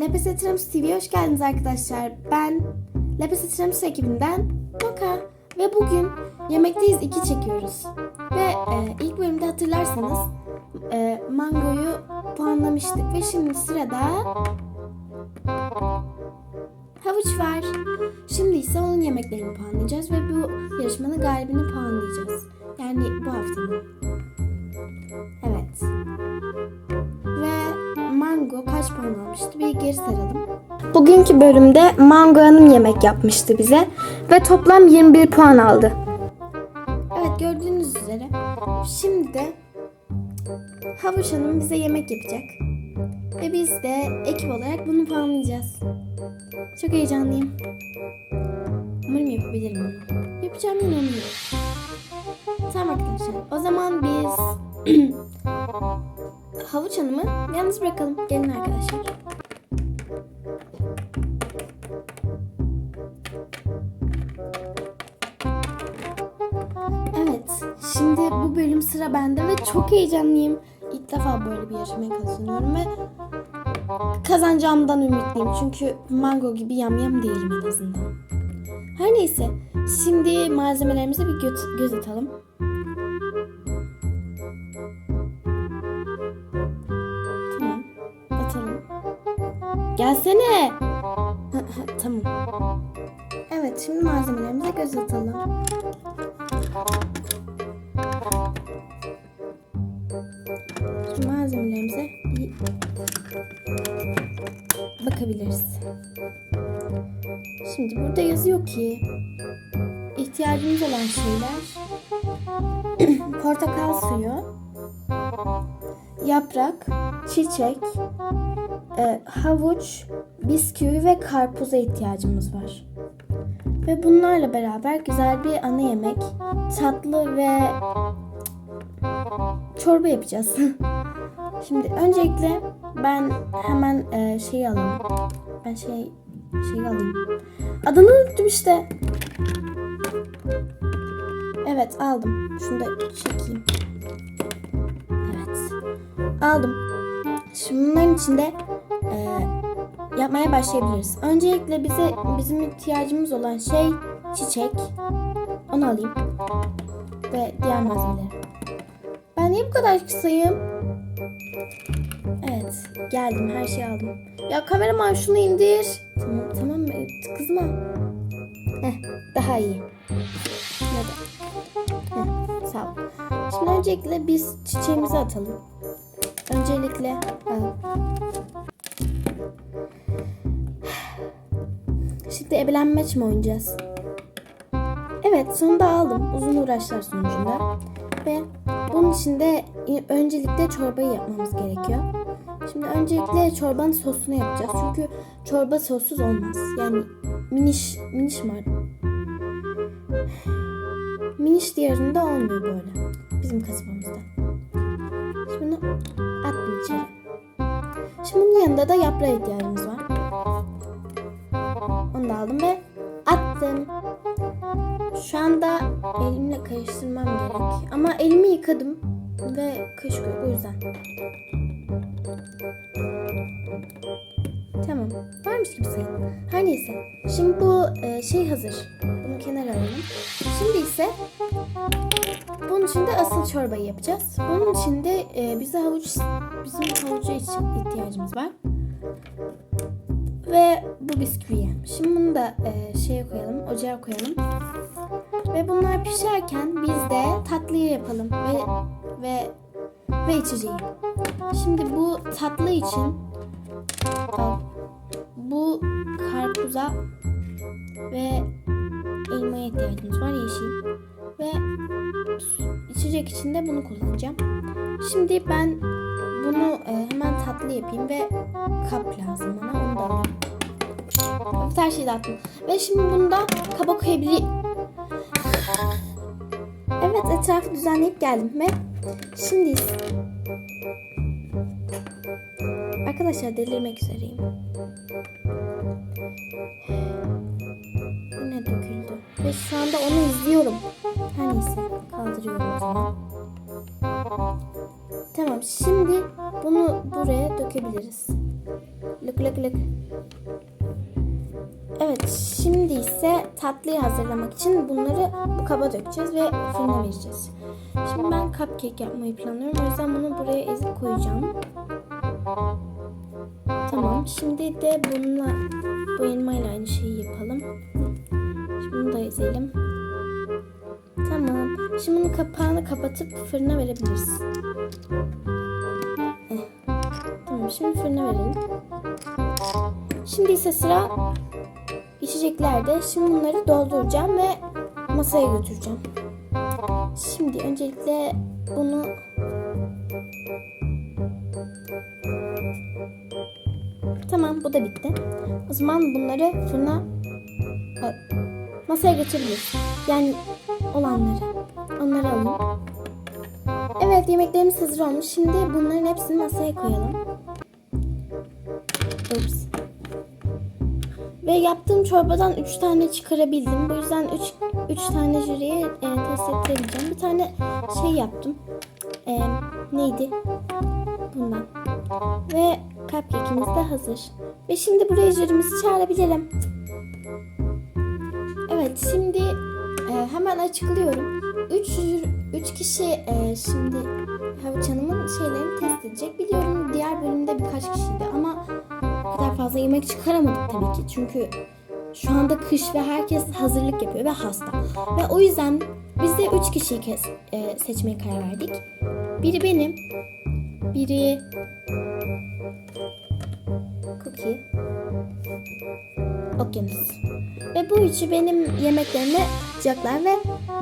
Lepese Tiramisu TV'ye hoş geldiniz arkadaşlar. Ben Lepese Tiramisu ekibinden Moka ve bugün Yemekteyiz 2 çekiyoruz. Ve e, ilk bölümde hatırlarsanız e, mangoyu puanlamıştık ve şimdi sırada havuç var. Şimdi ise onun yemeklerini puanlayacağız ve bu yarışmanın galibini puanlayacağız. Yani bu haftanın. Evet. Mango kaç puan almıştı? Bir geri saralım. Bugünkü bölümde Mango Hanım yemek yapmıştı bize ve toplam 21 puan aldı. Evet gördüğünüz üzere şimdi de Havuç Hanım bize yemek yapacak. Ve biz de ekip olarak bunu puanlayacağız. Çok heyecanlıyım. Umarım yapabilirim. Yapacağım inanıyorum. Tamam arkadaşlar. O zaman biz Havuç Hanım'ı yalnız bırakalım. Gelin arkadaşlar. Evet. Şimdi bu bölüm sıra bende ve çok heyecanlıyım. İlk defa böyle bir yarışmaya katılıyorum ve kazanacağımdan ümitliyim. Çünkü mango gibi yamyam değilim en azından. Her neyse. Şimdi malzemelerimize bir göz, göz atalım. Gelsene. tamam. Evet şimdi malzemelerimize göz atalım. Şimdi malzemelerimize bir bakabiliriz. Şimdi burada yazıyor ki ihtiyacımız olan şeyler portakal suyu, yaprak, çiçek, e, havuç, bisküvi ve karpuza ihtiyacımız var. Ve bunlarla beraber güzel bir ana yemek, tatlı ve çorba yapacağız. Şimdi öncelikle ben hemen e, şeyi alayım. Ben şey şeyi alayım. Adını unuttum işte. Evet aldım. Şunu da çekeyim. Evet. Aldım. Şimdi bunların içinde e, yapmaya başlayabiliriz. Öncelikle bize bizim ihtiyacımız olan şey çiçek. Onu alayım. Ve diğer malzemeleri. Ben niye bu kadar kısayım? Evet. Geldim. Her şeyi aldım. Ya kameraman şunu indir. Tamam tamam? Kızma. Heh, daha iyi. Hadi. Heh, sağ ol. Şimdi öncelikle biz çiçeğimizi atalım. Öncelikle al. Şimdi ebelenmeç mi oynayacağız? Evet sonunda aldım uzun uğraşlar sonucunda. Ve bunun için de öncelikle çorbayı yapmamız gerekiyor. Şimdi öncelikle çorbanın sosunu yapacağız. Çünkü çorba sossuz olmaz. Yani miniş, miniş mi? Miniş diyarında olmuyor böyle. Bizim kasabamızda. Şimdi bunu attım içeri. Şimdi bunun yanında da yaprağa ihtiyacımız var. Onu da aldım ve attım. Şu anda elimle karıştırmam gerek. Ama elimi yıkadım ve kaşık yok o yüzden. Tamam. Varmış gibi sayın. Her neyse. Şimdi bu e, şey hazır. Bunu kenara alalım. Şimdi ise bunun için de asıl çorbayı yapacağız. Bunun için de e, bize havuç bizim havuca için ihtiyacımız var. Ve bu bisküviye. Şimdi bunu da e, şeye koyalım, ocağa koyalım. Ve bunlar pişerken biz de tatlıyı yapalım ve ve ve içeceği. Şimdi bu tatlı için bu karpuza ve elmaya ihtiyacımız var yeşil ve içecek için de bunu kullanacağım. Şimdi ben bunu e, hemen tatlı yapayım ve kap lazım bana onu da alayım. Her şeyi de attım. Ve şimdi bunu da kaba koyabilirim. Evet etrafı düzenleyip geldim ve şimdi Arkadaşlar delirmek üzereyim. Yine döküldü. Ve şu anda onu izliyorum. Her neyse kaldırıyorum. Tamam şimdi bunu buraya dökebiliriz. Lık lık lık. Evet, şimdi ise tatlıyı hazırlamak için bunları bu kaba dökeceğiz ve fırına vereceğiz. Şimdi ben cupcake yapmayı planlıyorum. O yüzden bunu buraya ezip koyacağım. Tamam, şimdi de bununla bu elmayla aynı şeyi yapalım. Şimdi bunu da ezelim. Tamam. Şimdi bunun kapağını kapatıp fırına verebiliriz. Tamam, şimdi fırına verelim. Şimdi ise sıra içeceklerde. Şimdi bunları dolduracağım ve masaya götüreceğim. Şimdi öncelikle bunu Tamam bu da bitti. O zaman bunları fırına masaya götürebiliriz. Yani olanları. Onları alayım. Evet yemeklerimiz hazır olmuş. Şimdi bunların hepsini masaya koyalım. Ups. Ve yaptığım çorbadan 3 tane çıkarabildim. Bu yüzden 3 3 tane jüriye e, test ettirebileceğim. Bir tane şey yaptım. E, neydi? Bundan. Ve cupcake'imiz de hazır. Ve şimdi buraya jürimizi çağırabilirim. Evet şimdi e, hemen açıklıyorum. 3 3 kişi e, şimdi Havuç Hanım'ın şeylerini test edecek. Biliyorum diğer bölümde birkaç kişiydi ama o kadar fazla yemek çıkaramadık tabii ki. Çünkü şu anda kış ve herkes hazırlık yapıyor ve hasta. Ve o yüzden biz de 3 kişiyi kes, e, seçmeye karar verdik. Biri benim, biri Cookie, Okyanus. Ve bu üçü benim yemeklerime yapacaklar ve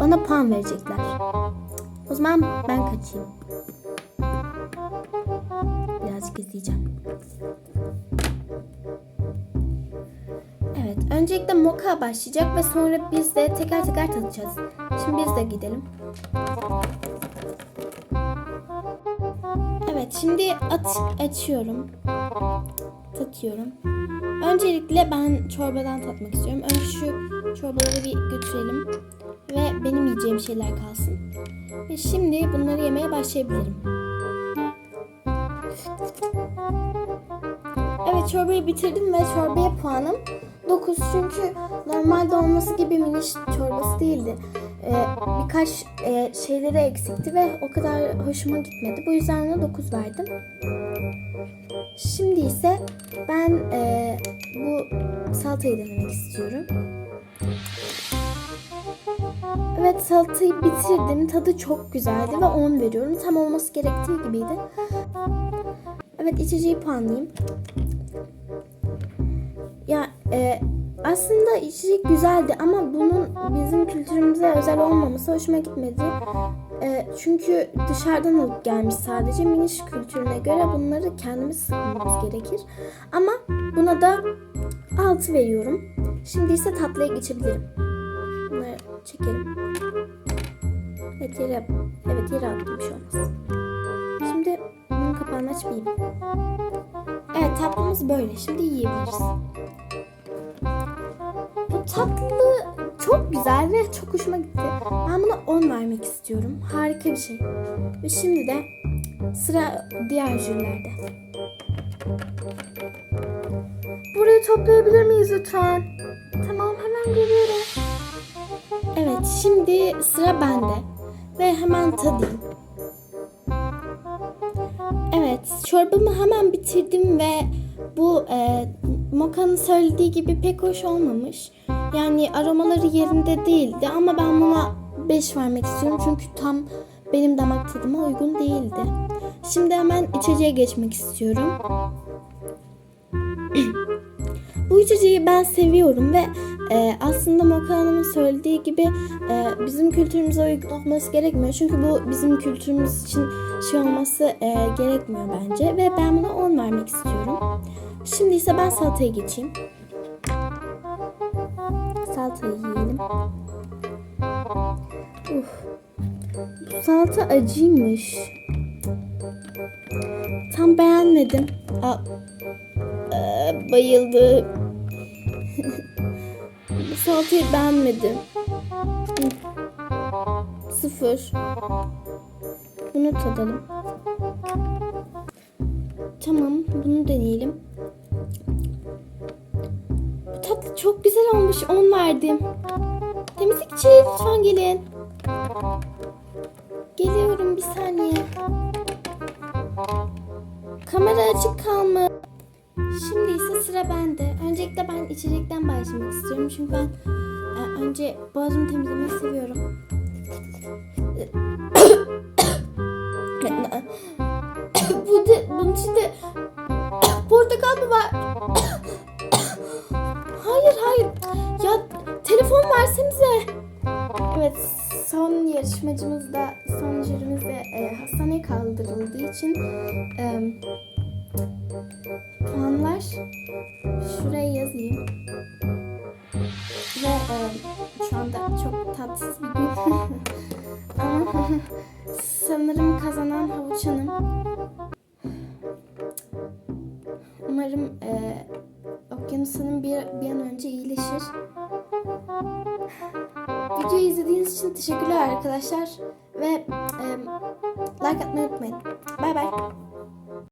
bana puan verecekler. O zaman ben kaçayım. Birazcık izleyeceğim. Evet, öncelikle moka başlayacak ve sonra biz de teker teker tadacağız. Şimdi biz de gidelim. Evet, şimdi at açıyorum. Tatıyorum. Öncelikle ben çorbadan tatmak istiyorum. Önce şu çorbaları bir götürelim. Ve benim yiyeceğim şeyler kalsın. Ve şimdi bunları yemeye başlayabilirim. Evet çorbayı bitirdim ve çorbaya puanım 9 çünkü normalde olması gibi miniş çorbası değildi. Ee, birkaç e, şeyleri eksikti ve o kadar hoşuma gitmedi. Bu yüzden ona 9 verdim. Şimdi ise ben e, bu salatayı denemek istiyorum. Evet salatayı bitirdim. Tadı çok güzeldi ve 10 veriyorum. Tam olması gerektiği gibiydi. Evet içeceği puanlayayım. Ya e, aslında içecek güzeldi ama bunun bizim kültürümüze özel olmaması hoşuma gitmedi. E, çünkü dışarıdan alıp gelmiş sadece miniş kültürüne göre bunları kendimiz sıkmamız gerekir. Ama buna da 6 veriyorum. Şimdi ise tatlıya geçebilirim. Bunları çekelim. Evet yere, evet yere attım bir şey olmaz. Şimdi bunun kapağını açmayayım. Evet tatlımız böyle. Şimdi yiyebiliriz. Tatlı çok güzel ve çok hoşuma gitti. Ben buna 10 vermek istiyorum. Harika bir şey. Ve şimdi de sıra diğer jürilerde. Burayı toplayabilir miyiz lütfen? Tamam hemen geliyorum. Evet şimdi sıra bende. Ve hemen tadayım. Evet, çorbamı hemen bitirdim ve bu e, Moka'nın söylediği gibi pek hoş olmamış. Yani aromaları yerinde değildi ama ben buna 5 vermek istiyorum çünkü tam benim damak tadıma uygun değildi. Şimdi hemen içeceğe geçmek istiyorum. Bu içeceği ben seviyorum ve e, aslında Moka Hanım'ın söylediği gibi e, bizim kültürümüze uygun olması gerekmiyor. Çünkü bu bizim kültürümüz için şey olması e, gerekmiyor bence. Ve ben buna 10 vermek istiyorum. Şimdi ise ben salataya geçeyim. Salatayı yiyelim. Uf. Bu salata acıymış. Tam beğenmedim. Aa, ee, bayıldım. Bu salatayı beğenmedim. Sıfır. Bunu tadalım. Tamam, bunu deneyelim. Çok güzel olmuş. 10 verdim. Temizlikçi lütfen gelin. Geliyorum bir saniye. Kamera açık kalmış. Şimdi ise sıra bende. Öncelikle ben içecekten başlamak istiyorum. Çünkü ben e, önce boğazımı temizlemeyi seviyorum. yarışmacımız da son jürimiz de e, hastaneye kaldırıldığı için e, puanlar şuraya yazayım. Ve e, şu anda çok tatsız bir gün. Ama sanırım kazanan Havuç Hanım. Umarım e, Okyanus bir, bir an önce iyileşir. Videoyu izlediğiniz için teşekkürler arkadaşlar.